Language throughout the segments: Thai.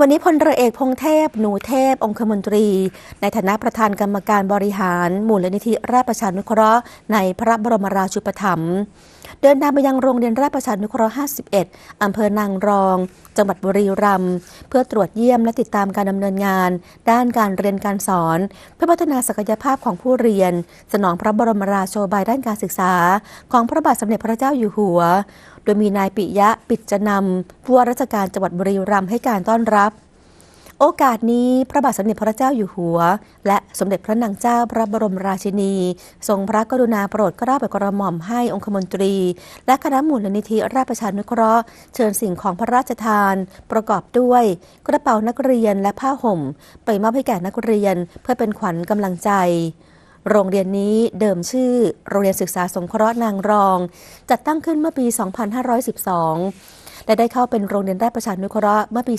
วันนี้พลเรือเอกพงเทพ หนูเทพ องคมนตรี ในฐานะประธานกรรมการบริหารมูลนิธิราชประชานุเคราะห์ในพระบรมราชูปถัมภ์เดินทางไปยังโรงเรียนราชประชานุเคราะห์ 51 อำเภอนางรอง จังหวัดบุรีรัมย์เพื่อตรวจเยี่ยมและติดตามการดำเนินงาน ด้านการเรียนการสอน เพื่อพัฒนาศักยภาพของผู้เรียน สนองพระบรมราโชบายด้านการศึกษา ของพระบาทสมเด็จพระเจ้าอยู่หัว ดยมีนายปิยะปิจจนำผู้ว่าราชการจังหวัดบุรีรัมย์ให้การต้อนรับ โอกาสนี้พระบาทสมเด็จพระเจ้าอยู่หัว และสมเด็จพระนางเจ้าพระบรมราชินี ทรงพระกรุณาโปรดเกล้าโปรดกระหม่อมให้องคมนตรี และคณะมูลนิธิราชประชานุเคราะห์ เชิญสิ่งของพระราชทาน ประกอบด้วย กระเป๋านักเรียนและผ้าห่ม ไปมอบให้แก่นักเรียนเพื่อเป็นขวัญกำลังใจ โรงเรียนนี้เดิมชื่อ โรงเรียนศึกษาสงเคราะห์นางรอง จัดตั้งขึ้นเมื่อปี 2512 และได้เข้าเป็นโรงเรียนราชประชานุเคราะห์เมื่อปี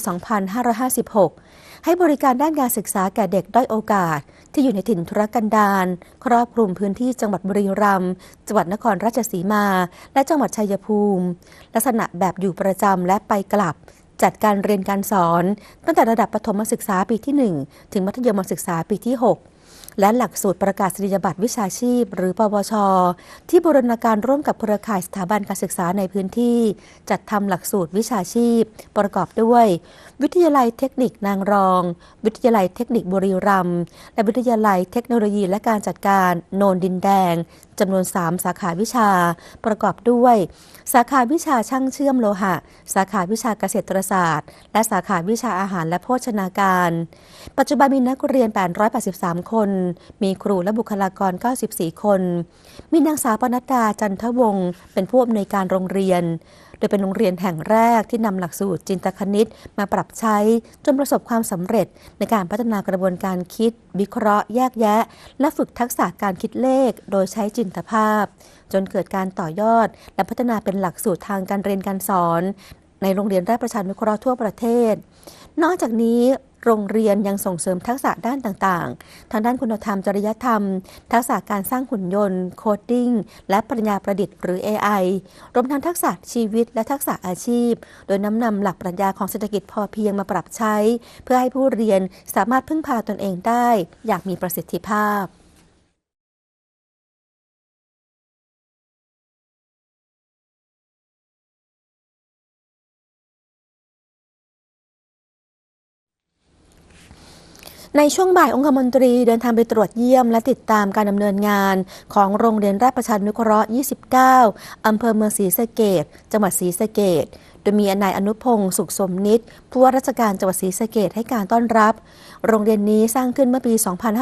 2556 ให้บริการด้านการศึกษาแก่เด็กด้อยโอกาส ที่อยู่ในถิ่นทุรกันดารครอบคลุมพื้นที่จังหวัดบุรีรัมย์จังหวัดนครราชสีมา และจังหวัดชัยภูมิ ลักษณะแบบอยู่ประจำและไปกลับจัดการเรียนการสอนตั้งแต่ระดับประถมศึกษาปีที่ 1 ถึงมัธยมศึกษาปีที่ 6 และหลักสูตรประกาศนียบัตรวิชาชีพ หรือปวช ที่บูรณาการร่วมกับเครือข่ายสถาบันการศึกษาในพื้นที่ จัดทำหลักสูตรวิชาชีพ ประกอบด้วย วิทยาลัยเทคนิคนางรอง วิทยาลัยเทคนิคบุรีรัมย์และวิทยาลัยเทคโนโลยีและการจัดการโนนดินแดง จำนวน 3 สาขาวิชา ประกอบด้วย สาขาวิชาช่างเชื่อมโลหะ สาขาวิชาเกษตรศาสตร์ และสาขาวิชาอาหารและโภชนาการ ปัจจุบันมีนักเรียน 883 คน มีครูและบุคลากร 94 คน มีนางสาวปนัดดาจันทวงศ์เป็นผู้อำนวยการโรงเรียน โดยเป็นโรงเรียนแห่งแรกที่นำหลักสูตรจินตคณิตมาปรับใช้จนประสบความสำเร็จ ในการพัฒนากระบวนการคิด วิเคราะห์ แยกแยะ และฝึกทักษะการคิดเลข โดยใช้จินตภาพ จนเกิดการต่อยอด และพัฒนาเป็นหลักสูตรทางการเรียนการสอน ในโรงเรียนราชประชานุเคราะห์ทั่วประเทศ นอกจากนี้ โรงเรียนยังส่งเสริมทักษะด้านต่างๆ ทางด้านคุณธรรม จริยธรรม ทักษะการสร้างหุ่นยนต์ โคดดิ้ง และปัญญาประดิษฐ์หรือ AI รวมทั้งทักษะชีวิตและทักษะอาชีพ โดยน้ำนำหลักปรัชญาของเศรษฐกิจพอเพียงมาปรับใช้ เพื่อให้ผู้เรียนสามารถพึ่งพาตนเองได้ อย่างมีประสิทธิภาพ ในช่วงบ่ายองคมนตรีเดินทางไปตรวจเยี่ยมและติดตามการดำเนินงาน ของโรงเรียนราชประชานุเคราะห์ 29 อำเภอเมืองศรีสะเกดจังหวัดศรีสะเกดโดยมีนายอนุพงศ์สุขสมนิตผู้ว่าราชการจังหวัดศรีสะเกดให้การต้อนรับ โรงเรียนนี้สร้างขึ้นเมื่อปี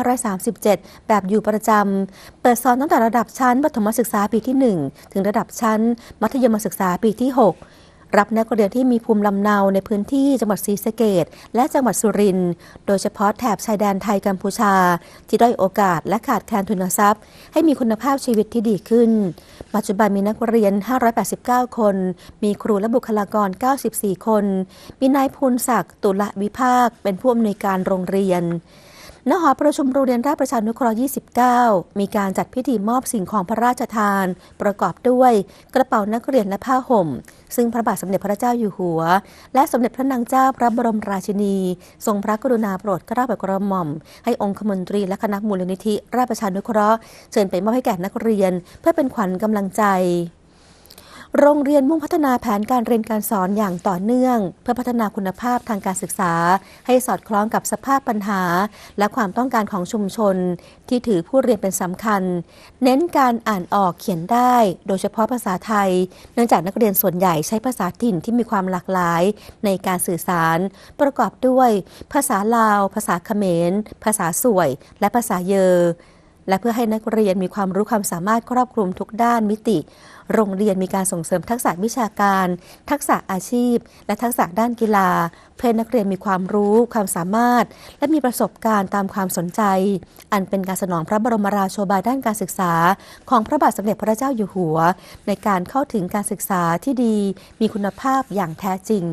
2537 แบบอยู่ประจำ เปิดสอนตั้งแต่ระดับชั้นประถมศึกษาปีที่ 1 ถึงระดับชั้น มัธยมศึกษาปีที่ 6 รับนักเรียนที่มีภูมิลำเนาในพื้นที่จังหวัดศรีสะเกดและจังหวัดสุรินทร์โดยเฉพาะแถบชายแดนไทยกัมพูชา ที่ด้อยโอกาสและขาดแคลนทุนทรัพย์ ให้มีคุณภาพชีวิตที่ดีขึ้น ปัจจุบันมีนักเรียน 589 คน มีครูและบุคลากร 94 คน มีนายภูลศักดิ์ตุลวิภาค เป็นผู้อำนวยการโรงเรียน ณหอประชุมโรงเรียนราชประชานุเคราะห์ 29 มีการจัดพิธีมอบสิ่งของพระราชทาน ประกอบด้วยกระเป๋านักเรียนและผ้าห่ม ซึ่งพระบาทสมเด็จพระเจ้าอยู่หัว และสมเด็จพระนางเจ้าพระบรมราชินี ทรงพระกรุณาโปรดเกล้าโปรดกระหม่อม ให้องคมนตรีและคณะมูลนิธิราชประชานุเคราะห์เชิญไปมอบให้แก่นักเรียน เพื่อเป็นขวัญกำลังใจ โรงเรียนมุ่งพัฒนาแผนการเรียนการสอนอย่างต่อเนื่อง เพื่อพัฒนาคุณภาพทางการศึกษา ให้สอดคล้องกับสภาพปัญหา และความต้องการของชุมชน ที่ถือผู้เรียนเป็นสำคัญ เน้นการอ่านออกเขียนได้ โดยเฉพาะภาษาไทย เนื่องจากนักเรียนส่วนใหญ่ใช้ภาษาถิ่นที่มีความหลากหลาย ในการสื่อสาร ประกอบด้วย ภาษาลาว ภาษาเขมร ภาษาสวย และภาษาเยอ และเพื่อให้นักเรียนมีความรู้ความสามารถครอบคลุมทุกด้านมิติ โรงเรียนมีการส่งเสริมทักษะวิชาการ ทักษะอาชีพ และทักษะด้านกีฬา เพื่อนักเรียนมีความรู้ความสามารถ และมีประสบการณ์ตามความสนใจ อันเป็นการสนองพระบรมราโชบายด้านการศึกษา ของพระบาทสมเด็จพระเจ้าอยู่หัว ในการเข้าถึงการศึกษาที่ดี มีคุณภาพอย่างแท้จริง